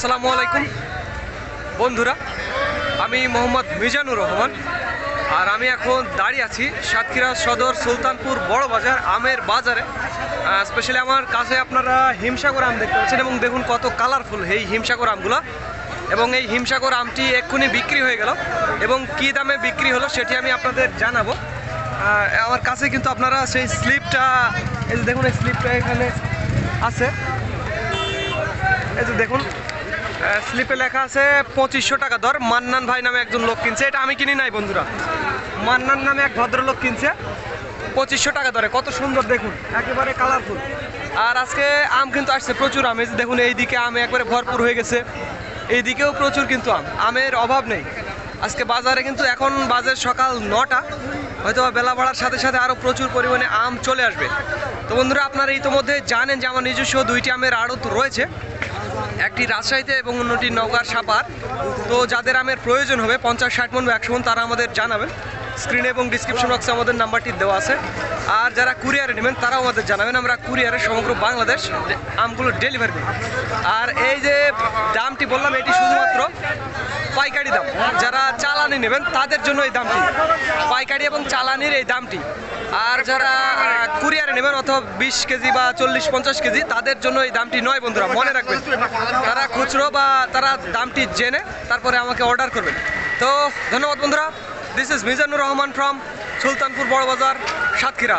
আসসালামু আলাইকুম। বন্ধুরা, আমি মোহাম্মদ মিজানুর রহমান, আর আমি এখন দাঁড়িয়ে আছি সাতক্ষীরা সদর সুলতানপুর বড় বাজার আমের বাজারে। স্পেশালি আমার কাছে আপনারা হিমসাগর আম দেখতে পাচ্ছেন এবং দেখুন কত কালারফুল এই হিমসাগর আমগুলো। এবং এই হিমসাগর আমটি এক্ষুনি বিক্রি হয়ে গেল এবং কী দামে বিক্রি হলো সেটি আমি আপনাদের জানাব। আমার কাছে কিন্তু আপনারা সেই স্লিপটা এই যে দেখুন, এই স্লিপটা এখানে আছে। এই যে দেখুন স্লিপে লেখা আছে, পঁচিশশো টাকা দর, মান্নান ভাই নামে একজন লোক কিনছে। এটা আমি কিনি নাই, বন্ধুরা। মান্নান নামে এক ভদ্রলোক কিনছে, পঁচিশশো টাকা দরে। কত সুন্দর, দেখুন, একেবারে কালারফুল আর আজকে আম কিন্তু আসছে, প্রচুর আম। যে দেখুন, এইদিকে আম একবারে ভরপুর হয়ে গেছে। এইদিকেও প্রচুর কিন্তু আম। আমের অভাব নেই। আজকে বাজারে কিন্তু এখন বাজার সকাল নটা। হয়তো বেলা বাড়ার সাথে সাথে আরও প্রচুর পরিমাণে আম চলে আসবে। তো বন্ধুরা, আপনারা ইতিমধ্যে জানেন যে আমার নিজস্ব দুইটি আমের আড়ত রয়েছে। একটি রাজশাহীতে এবং অন্যটি নওগাঁর সাপার। তো যাদের আমের প্রয়োজন হবে, পঞ্চাশ, ষাট মন বা একশো মন, তারা আমাদের জানাবেন স্ক্রিনে এবং ডিসক্রিপশন বক্সে আমাদের নাম্বারটি দেওয়া আছে। আর যারা কুরিয়ারে নেবেন, তারাও আমাদের জানাবেন। আমরা কুরিয়ারে সমগ্র বাংলাদেশ আমগুলো ডেলিভারি করি। আর এই যে দামটি বললাম, এটি শুধুমাত্র পাইকারি দাম। যারা চালানি নেবেন, তাদের জন্য এই দামটি। পাইকারি এবং চালানির এই দামটি। আর যারা কুরিয়ারে নেবেন অথবা বিশ কেজি বা চল্লিশ, পঞ্চাশ কেজি, তাদের জন্য এই দামটি নয় বন্ধুরা, মনে রাখবেন। তারা খুচরো বা তারা দামটি জেনে তারপরে আমাকে অর্ডার করবেন। তো ধন্যবাদ বন্ধুরা this is Mizanur Rahman from Sultanpur Barabazar, Satkhira.